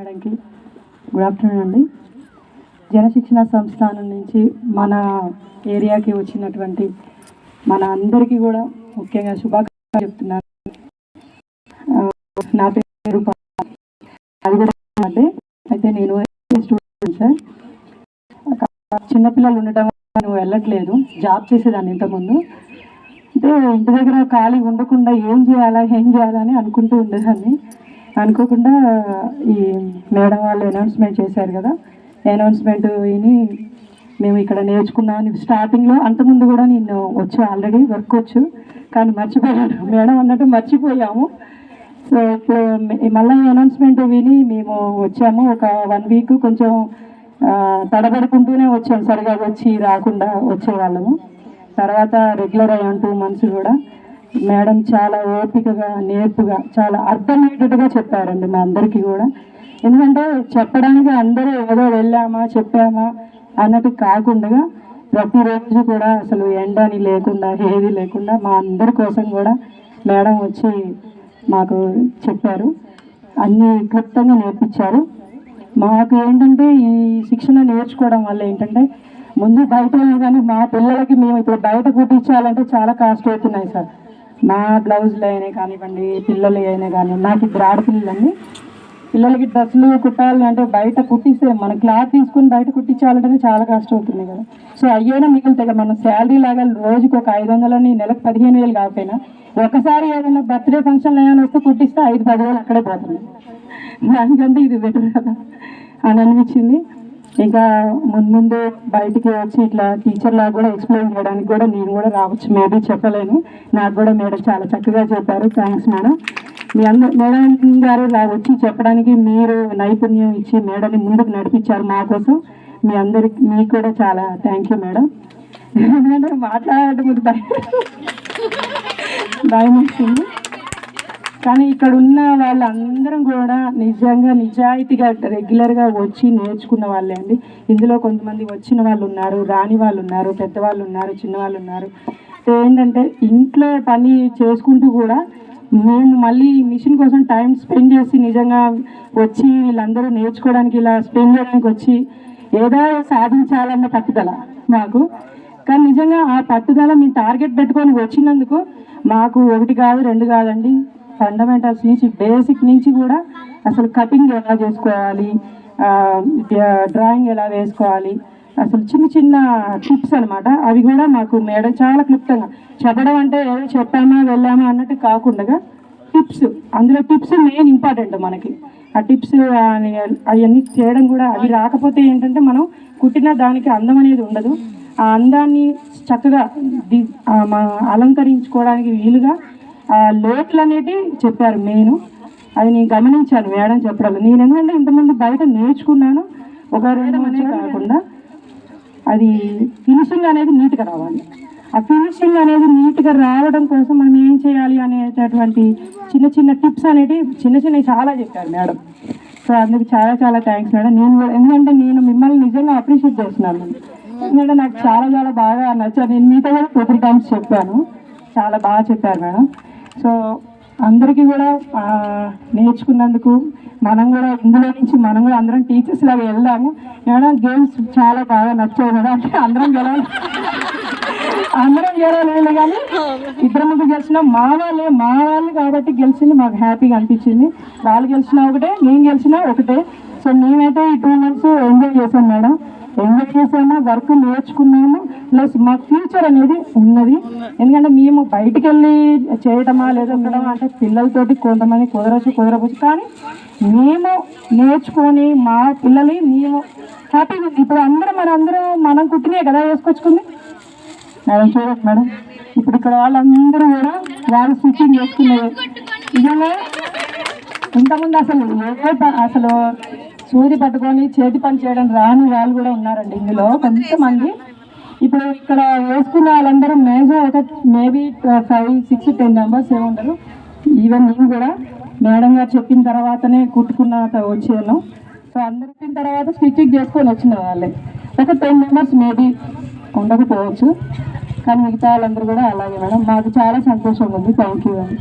మేడంకి. Good afternoon అండి. జనశిక్షణ సంస్థానం నుంచి మన ఏరియాకి వచ్చినటువంటి మన అందరికీ కూడా ముఖ్యంగా శుభాకాంక్షలు చెప్తున్నాను. నా పేరు అది కూడా అంటే అయితే నేను స్టూడెంట్ సార్? చిన్నపిల్లలు ఉండటం నువ్వు వెళ్ళట్లేదు. జాబ్ చేసేదాన్ని ఇంతకుముందు. అంటే ఇంటి దగ్గర ఖాళీ ఉండకుండా ఏం చేయాలా ఏం చేయాలని అనుకుంటూ ఉండేదాన్ని. అనుకోకుండా ఈ మేడం వాళ్ళు అనౌన్స్మెంట్ చేశారు కదా. అనౌన్స్మెంట్ విని మేము ఇక్కడ నేర్చుకున్నాం. స్టార్టింగ్లో అంతకుముందు కూడా నేను వచ్చు ఆల్రెడీ వర్క్ వచ్చు కానీ మర్చిపోయాను. మేడం అన్నట్టు మర్చిపోయాము. సో ఇప్పుడు మళ్ళీ అనౌన్స్మెంట్ విని మేము వచ్చాము. ఒక వన్ వీక్ కొంచెం తడబడుకుంటూనే వచ్చాము సరిగా వచ్చి రాకుండా వచ్చేవాళ్ళము. తర్వాత రెగ్యులర్ అయ్యాం టూ మంత్స్ కూడా. మేడం చాలా ఓపికగా నేర్పుగా చాలా అర్థమయ్యేటట్టుగా చెప్పారండి మా అందరికీ కూడా. ఎందుకంటే చెప్పడానికి అందరూ ఏదో వెళ్ళామా చెప్పామా అన్నట్టు కాకుండా ప్రతిరోజు కూడా అసలు ఎండని లేకుండా ఏది లేకుండా మా అందరి కోసం కూడా మేడం వచ్చి మాకు చెప్పారు. అన్ని క్లుప్తంగా నేర్పించారు. మాకు ఏంటంటే ఈ శిక్షణ నేర్చుకోవడం వల్ల ఏంటంటే ముందు బయట కానీ మా పిల్లలకి మేము ఇప్పుడు బయట కుట్టించాలంటే చాలా కాస్ట్ అవుతున్నాయి సార్. నా బ్లౌజులు అయినా కానివ్వండి పిల్లలు అయినా కానీ నాకు ఇద్దరు ఆడపిల్లలండి. పిల్లలకి డ్రెస్సులు కుట్టాలి అంటే బయట కుట్టిస్తే మన క్లాత్ తీసుకుని బయట కుట్టించాలంటే చాలా కష్టం అవుతుంది కదా. సో అయ్యేనా మిగులుతాయి మన శాలరీ లాగా రోజుకి ఒక ఐదు వందలని నెలకు పదిహేను వేలు కాకపోయినా ఒకసారి ఏదైనా బర్త్డే ఫంక్షన్లు ఏమైనా వస్తే కుట్టిస్తే ఐదు పదివేలు అక్కడే పోతుంది. దానికంటే ఇది బెటర్ కదా అని అనిపించింది. ఇంకా ముందు ముందు బయటికి వచ్చి ఇట్లా టీచర్ లాగా కూడా ఎక్స్ప్లెయిన్ చేయడానికి కూడా నేను కూడా రావచ్చు. మేబీ చెప్పలేను. నాకు కూడా మేడం చాలా చక్కగా చెప్పారు. Thanks madam. మీ అందరు మేడం గారు వచ్చి చెప్పడానికి మీరు నైపుణ్యం ఇచ్చి మేడంని ముందుకు నడిపించారు మా కోసం. మీ అందరికి మీకు కూడా చాలా థ్యాంక్ యూ మేడం. ఎందుకంటే మాట్లాడటం భయం భయం వేసింది. కానీ ఇక్కడ ఉన్న వాళ్ళందరం కూడా నిజంగా నిజాయితీగా రెగ్యులర్గా వచ్చి నేర్చుకున్న వాళ్ళే అండి. ఇందులో కొంతమంది వచ్చిన వాళ్ళు ఉన్నారు రాని వాళ్ళు ఉన్నారు పెద్దవాళ్ళు ఉన్నారు చిన్నవాళ్ళు ఉన్నారు సో ఏంటంటే ఇంట్లో పని చేసుకుంటూ కూడా మేము మళ్ళీ మిషన్ కోసం టైం స్పెండ్ చేసి నిజంగా వచ్చి వీళ్ళందరూ నేర్చుకోవడానికి ఇలా స్పెండ్ చేయడానికి వచ్చి ఏదో సాధించాలన్న పట్టుదల మాకు. కానీ నిజంగా ఆ పట్టుదల మీ టార్గెట్ పెట్టుకొని వచ్చినందుకు మాకు ఒకటి కాదు రెండు కాదండి. ఫండమెంటల్స్ నుంచి బేసిక్ నుంచి కూడా అసలు కటింగ్ ఎలా చేసుకోవాలి డ్రాయింగ్ ఎలా వేసుకోవాలి అసలు చిన్న చిన్న టిప్స్ అన్నమాట. అవి కూడా మాకు మేడం చాలా క్లుప్తంగా చెప్పడం అంటే ఏదో చెప్పామా వెళ్ళామా అన్నట్టు కాకుండా టిప్స్ అందులో టిప్స్ మెయిన్ ఇంపార్టెంట్ మనకి. ఆ టిప్స్ అవన్నీ చేయడం కూడా అవి రాకపోతే ఏంటంటే మనం కుట్టిన దానికి అందం అనేది ఉండదు. ఆ అందాన్ని చక్కగా మా- అలంకరించుకోవడానికి వీలుగా లోట్లు అనేటి చెప్పారు మెయిన్ అది నేను గమనించాను మేడం చెప్పడం. నేను ఎందుకంటే ఇంతమంది బయట నేర్చుకున్నాను. ఒక రెండు కాకుండా అది ఫినిషింగ్ అనేది నీట్గా రావాలి. ఆ ఫినిషింగ్ అనేది నీట్గా రావడం కోసం మనం ఏం చేయాలి అనేటటువంటి చిన్న చిన్న టిప్స్ అనేవి చిన్న చిన్నవి చాలా చెప్పారు మేడం. సో అందుకు చాలా చాలా థ్యాంక్స్ మేడం. నేను కూడా ఎందుకంటే నేను మిమ్మల్ని నిజంగా అప్రిషియేట్ చేస్తున్నాను. ఎందుకంటే నాకు చాలా చాలా బాగా నచ్చారు. నేను మీతో కూడా టూ త్రీ టైమ్స్ చెప్పాను. చాలా బాగా చెప్పారు మేడం. సో అందరికీ కూడా నేర్చుకున్నందుకు మనం కూడా ఇందులో నుంచి మనం కూడా అందరం టీచర్స్ లాగా వెళ్దాము. మేడం గేమ్స్ చాలా బాగా నచ్చాయి మేడం అంటే అందరం గెలవాలి. అందరం గెలవలేదు కానీ ఇద్దరు ముందు గెలిచినా. మా వాళ్ళే మా వాళ్ళు కాబట్టి గెలిచింది మాకు హ్యాపీగా అనిపించింది. వాళ్ళు గెలిచినా ఒకటే నేను గెలిచినా ఒకటే. సో మేమైతే ఈ టూ మంత్స్ ఎంజాయ్ చేశాం మేడం. ఎంజాయ్ చేసాము వర్క్ నేర్చుకున్నాము ప్లస్ మా ఫ్యూచర్ అనేది ఉన్నది. ఎందుకంటే మేము బయటికి వెళ్ళి చేయటమా లేదా ఉండడమా అంటే పిల్లలతోటి కొంతమంది కుదరచ్చు కుదరవచ్చు కానీ మేము నేర్చుకొని మా పిల్లల్ని మేము హ్యాపీగా ఉంది ఇప్పుడు అందరూ మనందరూ మనం కుట్టినే కదా వేసుకొచ్చుకుంది? మేడం చూడండి మేడం. ఇప్పుడు ఇక్కడ వాళ్ళందరూ కూడా వాళ్ళు స్టిచ్చింగ్ చేసుకున్నారు నిజంగా ఇంతకుముందు అసలు ఏ అసలు సూది పట్టుకొని చేతి పని చేయడం రాని వాళ్ళు కూడా ఉన్నారండి ఇందులో. కొంతమంది ఇప్పుడు ఇక్కడ వేసుకున్న వాళ్ళందరూ మేజర్ ఒక maybe five six ten members ఏముంటారు even నేను కూడా మేడం గారు చెప్పిన తర్వాతనే కుట్టుకున్న వచ్చాను. సో అందరు చెప్పిన తర్వాత స్టిచ్చింగ్ చేసుకొని వచ్చిన వాళ్ళే. ఒక టెన్ మెంబర్స్ మేబీ ఉండకపోవచ్చు. కానీ మిగతా వాళ్ళందరూ కూడా అలాగే మేడం. మాకు చాలా సంతోషంగా ఉంది. థ్యాంక్ యూ అండి.